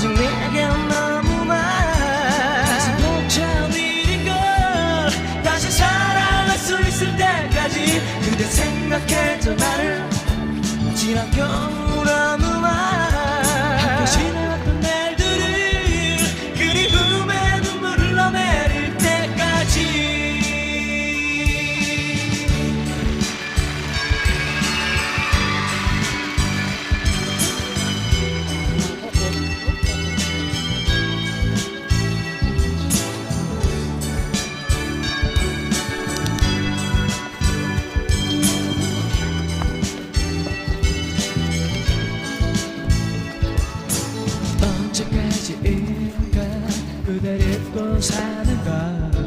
아직 내게 너무 많아 못참 일인 걸 다시 사랑할 수 있을 때까지 그대 생각해줘 나를 지난 겨울 아무 그댈 잊고 사는가